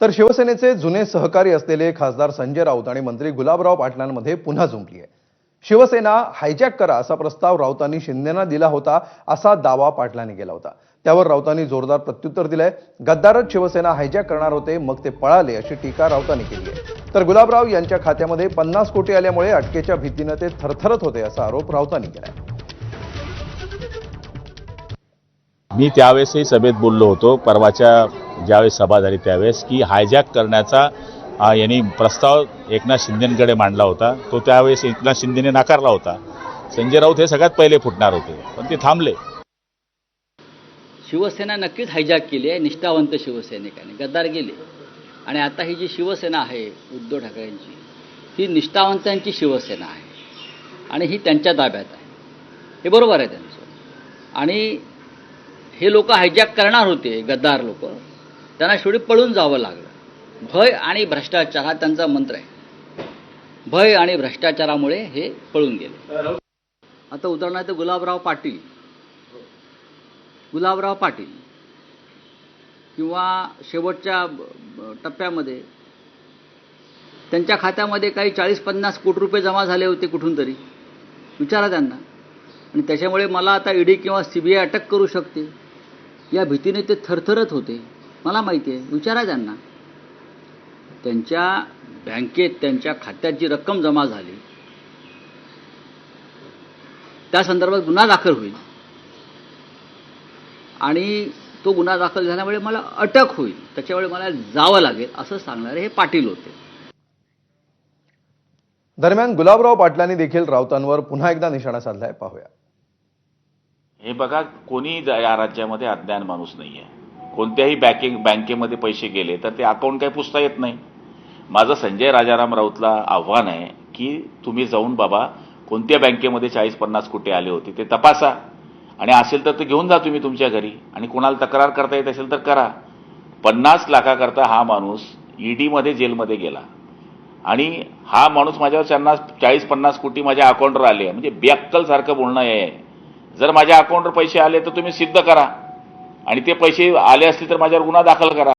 तर शिवसेनेचे जुने सहकारी असलेले खासदार संजय राऊत आणि मंत्री गुलाबराव पाटलांमध्ये पुन्हा जुंपली आहे. शिवसेना हायजॅक करा असा प्रस्ताव राऊतांनी शिंदेना दिला होता असा दावा पाटलांनी केला होता. त्यावर राऊतांनी जोरदार प्रत्युत्तर दिलंय. गद्दारच शिवसेना हायजॅक करणार होते मग ते पळाले अशी टीका राऊतांनी केली आहे. तर गुलाबराव यांच्या खात्यामध्ये पन्नास कोटी आल्यामुळे अटकेच्या भीतीनं ते थरथरत होते असा आरोप राऊतांनी केलाय. मी त्यावेळेसही सभेत बोललो होतो. परवाच्या ज्यावेळेस सभा झाली त्यावेळेस की हायजॅक करण्याचा यांनी प्रस्ताव एकनाथ शिंदेकडे मांडला होता. तो त्यावेळेस एकनाथ शिंदेने नाकारला होता. संजय राऊत हे सगळ्यात पहिले फुटणार होते पण ते थांबले. शिवसेना नक्कीच हायजॅक केली आहे निष्ठावंत शिवसैनिकांनी गद्दार गेले. आणि आता ही जी शिवसेना आहे उद्धव ठाकरेंची ही निष्ठावंतांची शिवसेना आहे. आणि ही त्यांच्या ताब्यात आहे. हे बरोबर आहे त्यांचं. आणि हे लोक हायजॅक करणार होते गद्दार लोक. त्यांना शेवटी पळून जावं लागलं. भय आणि भ्रष्टाचार हा त्यांचा मंत्र आहे. भय आणि भ्रष्टाचारामुळे हे पळून गेले. आता उदाहरणार्थ गुलाबराव पाटील. गुलाबराव पाटील किंवा शेवटच्या टप्प्यामध्ये त्यांच्या खात्यामध्ये काही चाळीस पन्नास कोटी रुपये जमा झाले होते कुठून तरी. विचारा त्यांना. आणि त्याच्यामुळे मला आता ईडी किंवा सी बी आय अटक करू शकते. या भीतीने ते थरथरत होते. मला माहिती आहे. विचारा त्यांना. त्यांच्या बँकेत त्यांच्या खात्यात जी रक्कम जमा झाली त्या संदर्भात गुन्हा दाखल होईल. आणि तो गुन्हा दाखल झाल्यामुळे मला अटक होईल. त्याच्यामुळे मला जावं लागेल असं सांगणारे हे पाटील होते. दरम्यान गुलाबराव पाटलांनी देखील राऊतांवर पुन्हा एकदा निशाणा साधलाय. पाहूया. हे बघा कोणी या राज्यामध्ये अज्ञान माणूस नाही आहे कोणत्याही बँकिंग बँकेमध्ये पैसे गेले तर ते अकाउंट काही पुसता येत नाही. माझं संजय राजाराम राऊतला आव्हान आहे की तुम्ही जाऊन बाबा कोणत्या बँकेमध्ये चाळीस पन्नास कोटी आले होते ते तपासा. आणि असेल तर ते घेऊन जा तुम्ही तुमच्या घरी. आणि कोणाला तक्रार करता येत असेल तर करा. पन्नास लाखाकरता हा माणूस ईडीमध्ये जेलमध्ये गेला. आणि हा माणूस माझ्यावर पन्नास चाळीस पन्नास कोटी माझ्या अकाउंटवर आले म्हणजे बेअक्कल बोलणं आहे. जर माझ्या अकाउंटवर पैसे आले तर तुम्ही सिद्ध करा. आणि ते पैसे आले असतील तर माझ्यावर गुन्हा दाखल करा.